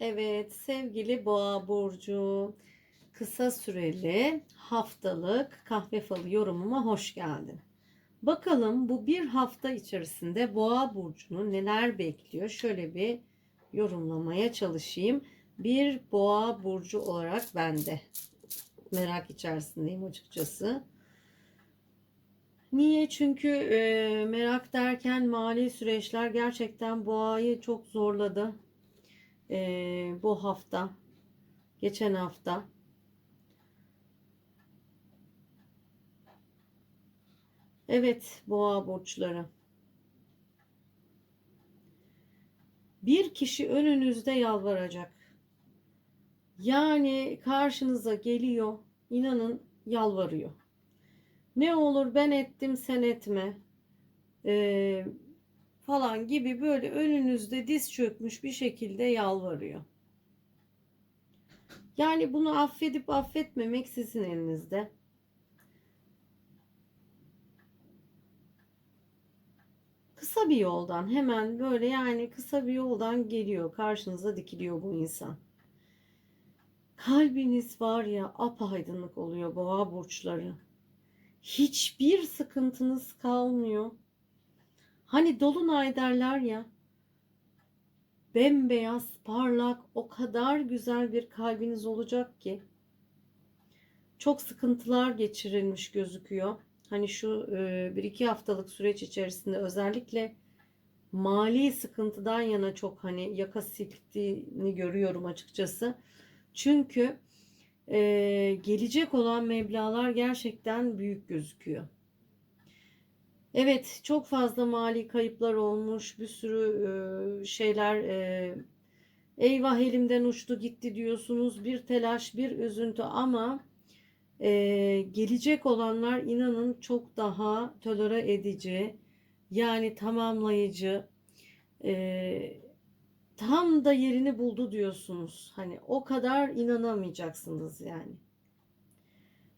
Evet sevgili Boğa Burcu kısa süreli haftalık kahve falı yorumuma hoş geldin. Bakalım bu bir hafta içerisinde Boğa Burcu'nu neler bekliyor? Şöyle bir yorumlamaya çalışayım. Bir Boğa Burcu olarak ben de merak içerisindeyim açıkçası. Niye? Çünkü e, merak derken mali süreçler gerçekten Boğa'yı çok zorladı e, bu hafta, geçen hafta. Evet, boğa burçları. Bir kişi önünüzde yalvaracak. Yani karşınıza geliyor, inanın yalvarıyor. Ne olur ben ettim sen etme. Ee, falan gibi böyle önünüzde diz çökmüş bir şekilde yalvarıyor. Yani bunu affedip affetmemek sizin elinizde. Kısa bir yoldan hemen böyle yani kısa bir yoldan geliyor karşınıza dikiliyor bu insan. Kalbiniz var ya apaydınlık oluyor boğa burçları. Hiçbir sıkıntınız kalmıyor. Hani dolunay derler ya. Bembeyaz, parlak, o kadar güzel bir kalbiniz olacak ki. Çok sıkıntılar geçirilmiş gözüküyor. Hani şu e, bir iki haftalık süreç içerisinde özellikle mali sıkıntıdan yana çok hani yaka silktiğini görüyorum açıkçası. Çünkü e, gelecek olan meblalar gerçekten büyük gözüküyor. Evet, çok fazla mali kayıplar olmuş, bir sürü e, şeyler e, eyvah elimden uçtu gitti diyorsunuz. Bir telaş, bir üzüntü ama e, gelecek olanlar inanın çok daha tolere edici, yani tamamlayıcı, e, tam da yerini buldu diyorsunuz. Hani o kadar inanamayacaksınız yani.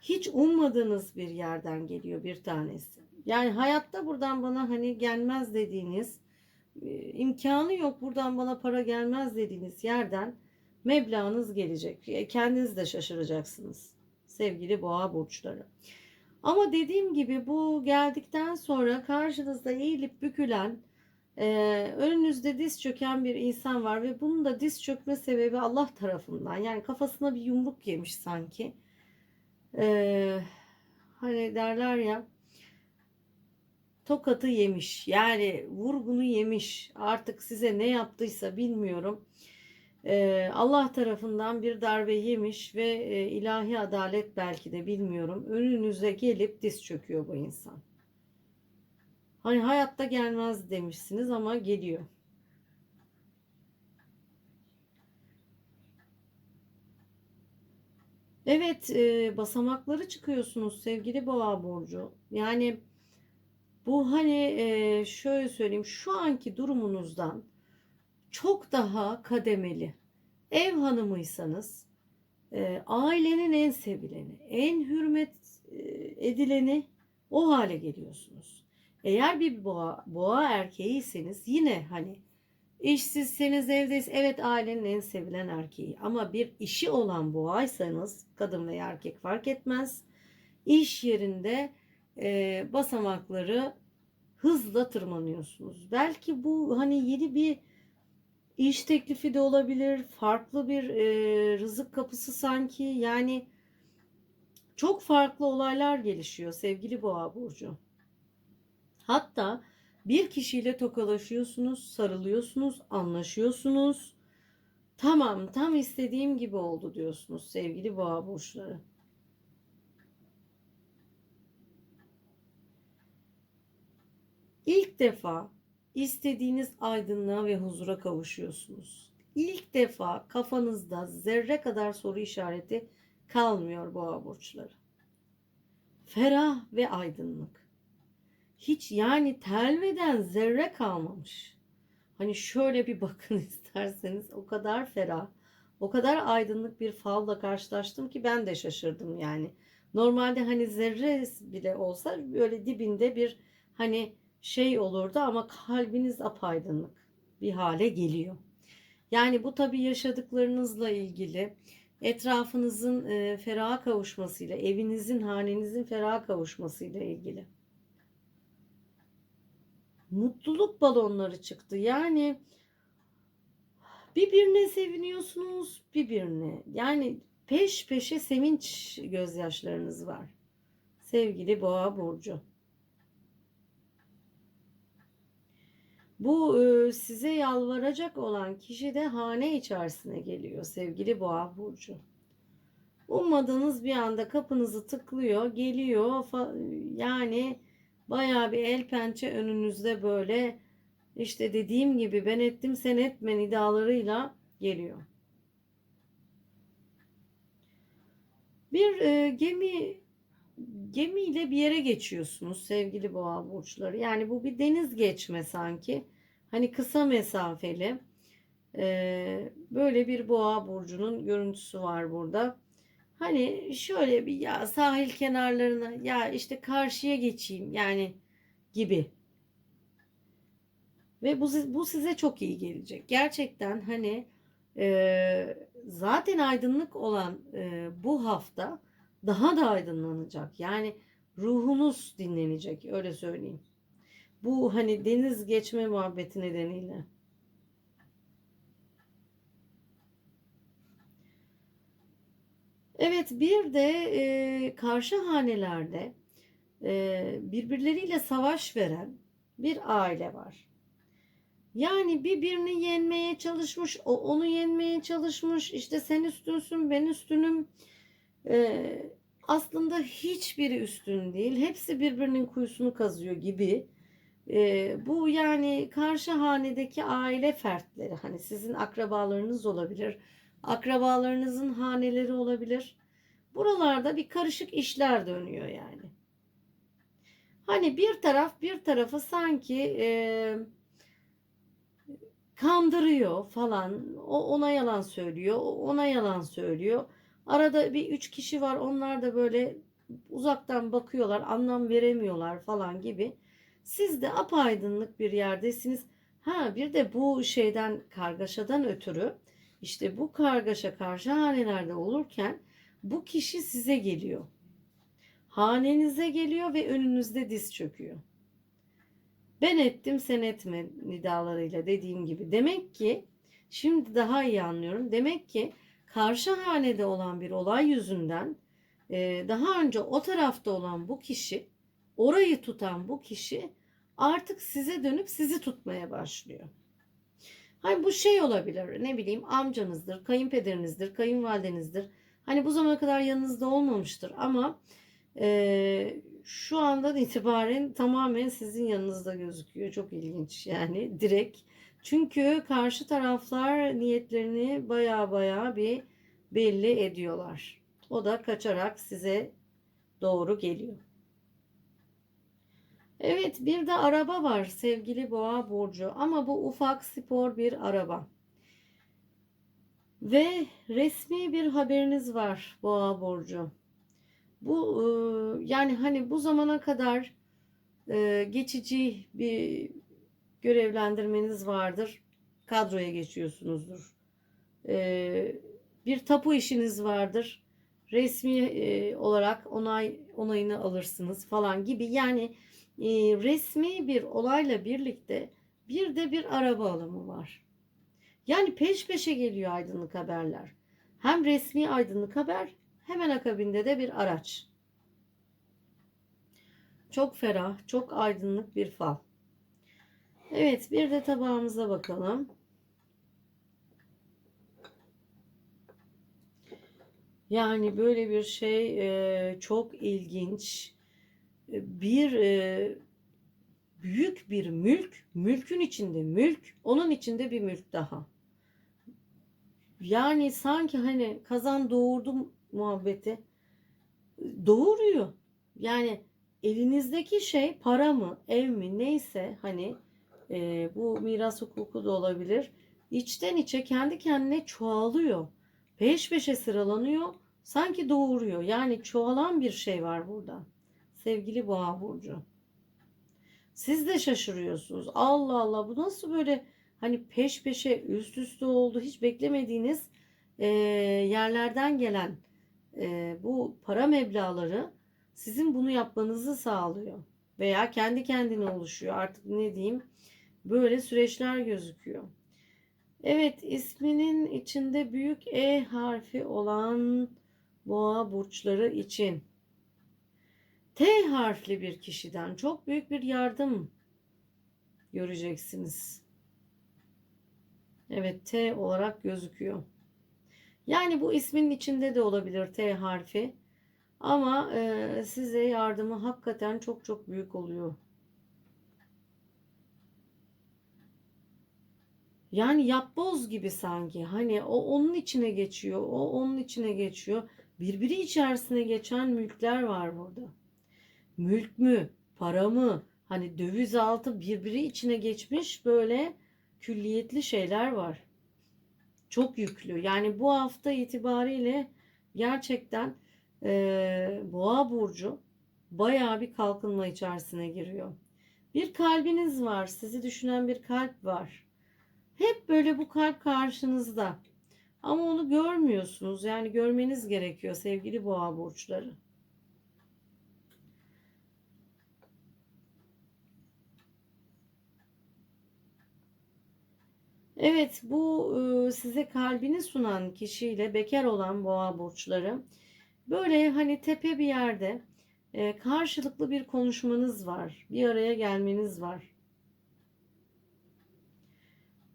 Hiç ummadığınız bir yerden geliyor bir tanesi. Yani hayatta buradan bana hani gelmez dediğiniz e, imkanı yok buradan bana para gelmez dediğiniz yerden meblağınız gelecek. E, kendiniz de şaşıracaksınız sevgili boğa burçları. Ama dediğim gibi bu geldikten sonra karşınızda eğilip bükülen e, önünüzde diz çöken bir insan var ve bunun da diz çökme sebebi Allah tarafından. Yani kafasına bir yumruk yemiş sanki. E, hani derler ya tokatı yemiş. Yani vurgunu yemiş. Artık size ne yaptıysa bilmiyorum. Ee, Allah tarafından bir darbe yemiş ve e, ilahi adalet belki de bilmiyorum. Önünüze gelip diz çöküyor bu insan. Hani hayatta gelmez demişsiniz ama geliyor. Evet, e, basamakları çıkıyorsunuz sevgili Boğa burcu. Yani bu hani e, şöyle söyleyeyim şu anki durumunuzdan çok daha kademeli. Ev hanımıysanız e, ailenin en sevileni, en hürmet e, edileni o hale geliyorsunuz. Eğer bir boğa, boğa erkeğiyseniz yine hani işsizseniz evdeyiz evet ailenin en sevilen erkeği ama bir işi olan boğaysanız kadın veya erkek fark etmez. İş yerinde e, basamakları hızla tırmanıyorsunuz. Belki bu hani yeni bir iş teklifi de olabilir. Farklı bir e, rızık kapısı sanki. Yani çok farklı olaylar gelişiyor sevgili Boğa burcu. Hatta bir kişiyle tokalaşıyorsunuz, sarılıyorsunuz, anlaşıyorsunuz. Tamam, tam istediğim gibi oldu diyorsunuz sevgili Boğa burçları. İlk defa istediğiniz aydınlığa ve huzura kavuşuyorsunuz. İlk defa kafanızda zerre kadar soru işareti kalmıyor boğa burçları. Ferah ve aydınlık. Hiç yani telveden zerre kalmamış. Hani şöyle bir bakın isterseniz o kadar ferah, o kadar aydınlık bir falla karşılaştım ki ben de şaşırdım yani. Normalde hani zerre bile olsa böyle dibinde bir hani şey olurdu ama kalbiniz apaydınlık bir hale geliyor. Yani bu tabii yaşadıklarınızla ilgili, etrafınızın e, feraha kavuşmasıyla, evinizin, hanenizin feraha kavuşmasıyla ilgili. Mutluluk balonları çıktı. Yani birbirine seviniyorsunuz, birbirine. Yani peş peşe sevinç gözyaşlarınız var. Sevgili Boğa burcu. Bu e, size yalvaracak olan kişi de hane içerisine geliyor sevgili Boğa burcu. Ummadığınız bir anda kapınızı tıklıyor, geliyor. Yani bayağı bir el pençe önünüzde böyle işte dediğim gibi ben ettim sen etme nidalarıyla geliyor. Bir e, gemi gemiyle bir yere geçiyorsunuz sevgili boğa burçları. Yani bu bir deniz geçme sanki. Hani kısa mesafeli. E, böyle bir boğa burcunun görüntüsü var burada. Hani şöyle bir ya sahil kenarlarına ya işte karşıya geçeyim yani gibi. Ve bu, bu size çok iyi gelecek. Gerçekten hani e, zaten aydınlık olan e, bu hafta daha da aydınlanacak. Yani ruhunuz dinlenecek öyle söyleyeyim. Bu hani deniz geçme muhabbeti nedeniyle. Evet bir de e, karşı hanelerde e, birbirleriyle savaş veren bir aile var. Yani birbirini yenmeye çalışmış, o onu yenmeye çalışmış. İşte sen üstünsün, ben üstünüm. Ee, aslında hiçbiri üstün değil. Hepsi birbirinin kuyusunu kazıyor gibi. Ee, bu yani karşı hanedeki aile fertleri. Hani sizin akrabalarınız olabilir. Akrabalarınızın haneleri olabilir. Buralarda bir karışık işler dönüyor yani. Hani bir taraf bir tarafı sanki e, kandırıyor falan. O ona yalan söylüyor, o ona yalan söylüyor. Arada bir üç kişi var. Onlar da böyle uzaktan bakıyorlar, anlam veremiyorlar falan gibi. Siz de apaydınlık bir yerdesiniz. Ha bir de bu şeyden kargaşadan ötürü işte bu kargaşa karşı hanelerde olurken bu kişi size geliyor. Hanenize geliyor ve önünüzde diz çöküyor. Ben ettim sen etme nidalarıyla dediğim gibi. Demek ki şimdi daha iyi anlıyorum. Demek ki karşı hanede olan bir olay yüzünden e, daha önce o tarafta olan bu kişi orayı tutan bu kişi artık size dönüp sizi tutmaya başlıyor. Hani bu şey olabilir ne bileyim amcanızdır, kayınpederinizdir, kayınvalidenizdir. Hani bu zamana kadar yanınızda olmamıştır ama e, şu andan itibaren tamamen sizin yanınızda gözüküyor. Çok ilginç yani direkt. Çünkü karşı taraflar niyetlerini baya baya bir belli ediyorlar. O da kaçarak size doğru geliyor. Evet bir de araba var sevgili boğa burcu ama bu ufak spor bir araba. Ve resmi bir haberiniz var boğa burcu. Bu e, yani hani bu zamana kadar e, geçici bir görevlendirmeniz vardır. Kadroya geçiyorsunuzdur. E, bir tapu işiniz vardır. Resmi olarak onay onayını alırsınız falan gibi. Yani resmi bir olayla birlikte bir de bir araba alımı var. Yani peş peşe geliyor aydınlık haberler. Hem resmi aydınlık haber Hemen akabinde de bir araç. Çok ferah, çok aydınlık bir fal. Evet, bir de tabağımıza bakalım. Yani böyle bir şey e, çok ilginç. E, bir e, büyük bir mülk, mülkün içinde mülk, onun içinde bir mülk daha. Yani sanki hani kazan doğurdum muhabbeti doğuruyor. Yani elinizdeki şey para mı, ev mi neyse hani e, bu miras hukuku da olabilir. İçten içe kendi kendine çoğalıyor. Peş peşe sıralanıyor. Sanki doğuruyor. Yani çoğalan bir şey var burada. Sevgili Boğa burcu. Siz de şaşırıyorsunuz. Allah Allah bu nasıl böyle hani peş peşe üst üste oldu hiç beklemediğiniz e, yerlerden gelen e, bu para meblağları sizin bunu yapmanızı sağlıyor. Veya kendi kendine oluşuyor artık ne diyeyim böyle süreçler gözüküyor. Evet isminin içinde büyük E harfi olan boğa burçları için T harfli bir kişiden çok büyük bir yardım göreceksiniz. Evet T olarak gözüküyor. Yani bu ismin içinde de olabilir T harfi. Ama e, size yardımı hakikaten çok çok büyük oluyor. Yani yapboz gibi sanki. Hani o onun içine geçiyor, o onun içine geçiyor. Birbiri içerisine geçen mülkler var burada. Mülk mü, para mı, hani döviz altı birbiri içine geçmiş böyle külliyetli şeyler var. Çok yüklü. Yani bu hafta itibariyle gerçekten e, Boğa burcu bayağı bir kalkınma içerisine giriyor. Bir kalbiniz var, sizi düşünen bir kalp var. Hep böyle bu kalp karşınızda. Ama onu görmüyorsunuz. Yani görmeniz gerekiyor sevgili boğa burçları. Evet, bu e, size kalbini sunan kişiyle bekar olan boğa burçları böyle hani tepe bir yerde e, karşılıklı bir konuşmanız var. Bir araya gelmeniz var.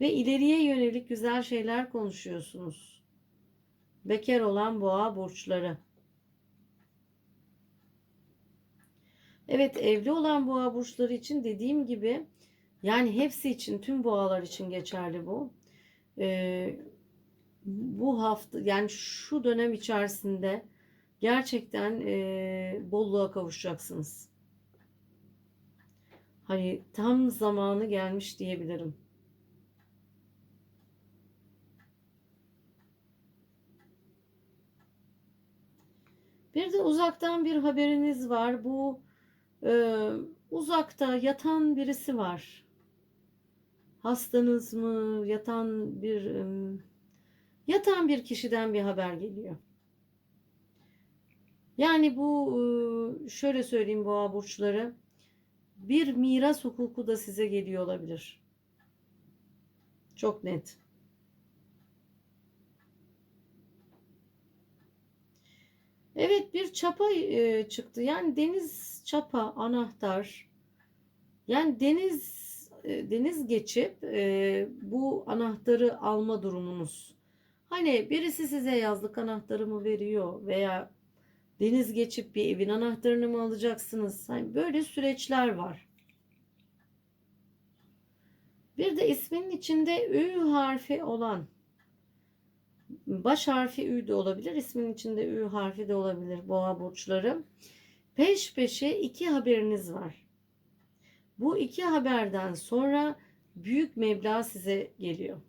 Ve ileriye yönelik güzel şeyler konuşuyorsunuz. Bekar olan boğa burçları. Evet evli olan boğa burçları için dediğim gibi yani hepsi için tüm boğalar için geçerli bu. Ee, bu hafta yani şu dönem içerisinde gerçekten e, bolluğa kavuşacaksınız. Hani tam zamanı gelmiş diyebilirim. Bir de uzaktan bir haberiniz var. Bu e, uzakta yatan birisi var. Hastanız mı? Yatan bir e, yatan bir kişiden bir haber geliyor. Yani bu e, şöyle söyleyeyim boğa burçları bir miras hukuku da size geliyor olabilir. Çok net. Evet çapa e, çıktı. Yani deniz çapa anahtar. Yani deniz e, deniz geçip e, bu anahtarı alma durumunuz. Hani birisi size yazlık anahtarımı veriyor veya deniz geçip bir evin anahtarını mı alacaksınız? Hani böyle süreçler var. Bir de isminin içinde Ü harfi olan baş harfi Ü de olabilir. ismin içinde Ü harfi de olabilir boğa burçları. Peş peşe iki haberiniz var. Bu iki haberden sonra büyük meblağ size geliyor.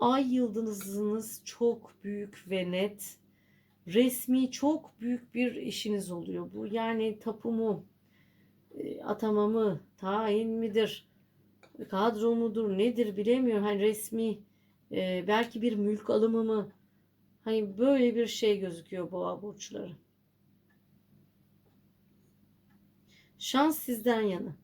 Ay yıldızınız çok büyük ve net. Resmi çok büyük bir işiniz oluyor. Bu yani tapumu, e, atamamı, tayin midir, kadro mudur, nedir bilemiyorum. Hani resmi e, belki bir mülk alımı mı? Hani böyle bir şey gözüküyor boğa burçları. Şans sizden yana.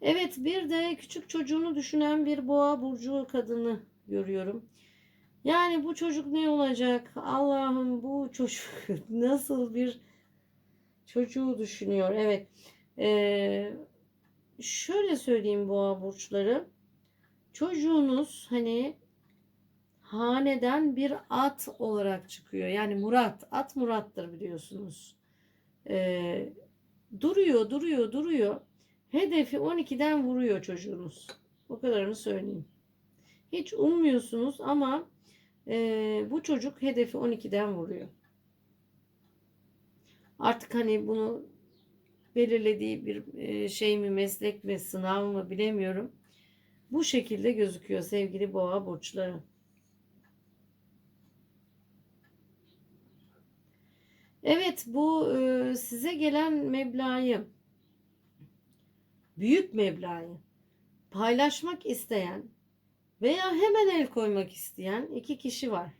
Evet bir de küçük çocuğunu düşünen bir boğa burcu kadını görüyorum. Yani bu çocuk ne olacak? Allah'ım bu çocuk nasıl bir çocuğu düşünüyor. Evet. Ee, şöyle söyleyeyim boğa burçları. Çocuğunuz hani haneden bir at olarak çıkıyor. Yani Murat. At Murat'tır biliyorsunuz. Ee, duruyor, duruyor, duruyor. Hedefi 12'den vuruyor çocuğunuz. O kadarını söyleyeyim. Hiç ummuyorsunuz ama e, bu çocuk hedefi 12'den vuruyor. Artık hani bunu belirlediği bir e, şey mi meslek mi sınav mı bilemiyorum. Bu şekilde gözüküyor sevgili boğa burçları. Evet bu e, size gelen meblağı büyük meblağı paylaşmak isteyen veya hemen el koymak isteyen iki kişi var.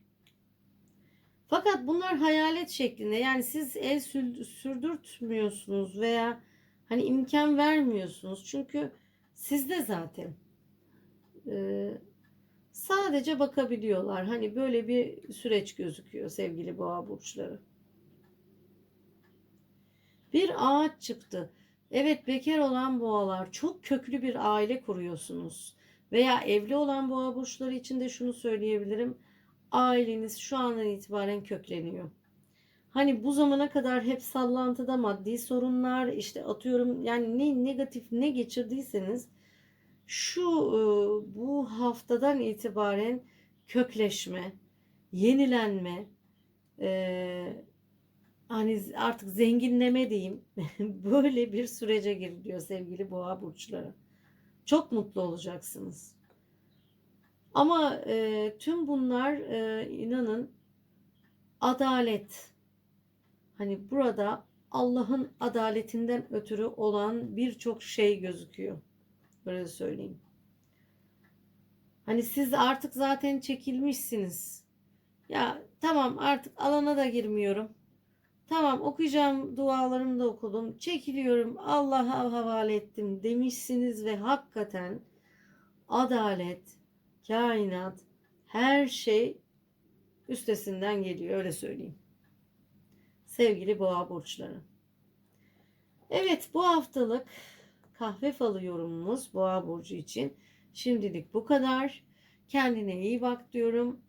Fakat bunlar hayalet şeklinde yani siz el sür- sürdürtmüyorsunuz veya hani imkan vermiyorsunuz. Çünkü sizde zaten e, sadece bakabiliyorlar. Hani böyle bir süreç gözüküyor sevgili boğa burçları. Bir ağaç çıktı. Evet bekar olan boğalar çok köklü bir aile kuruyorsunuz. Veya evli olan boğa burçları için de şunu söyleyebilirim. Aileniz şu andan itibaren kökleniyor. Hani bu zamana kadar hep sallantıda maddi sorunlar işte atıyorum yani ne negatif ne geçirdiyseniz şu e, bu haftadan itibaren kökleşme, yenilenme, e, hani artık zenginleme diyeyim böyle bir sürece giriliyor sevgili boğa burçları. Çok mutlu olacaksınız. Ama e, tüm bunlar e, inanın adalet. Hani burada Allah'ın adaletinden ötürü olan birçok şey gözüküyor. Böyle söyleyeyim. Hani siz artık zaten çekilmişsiniz. Ya tamam artık alana da girmiyorum. Tamam okuyacağım dualarımı da okudum. Çekiliyorum Allah'a havale ettim demişsiniz ve hakikaten adalet, kainat, her şey üstesinden geliyor öyle söyleyeyim. Sevgili boğa burçları. Evet bu haftalık kahve falı yorumumuz boğa burcu için şimdilik bu kadar. Kendine iyi bak diyorum.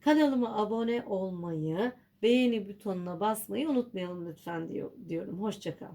Kanalıma abone olmayı, beğeni butonuna basmayı unutmayalım lütfen diyor, diyorum. Hoşçakal.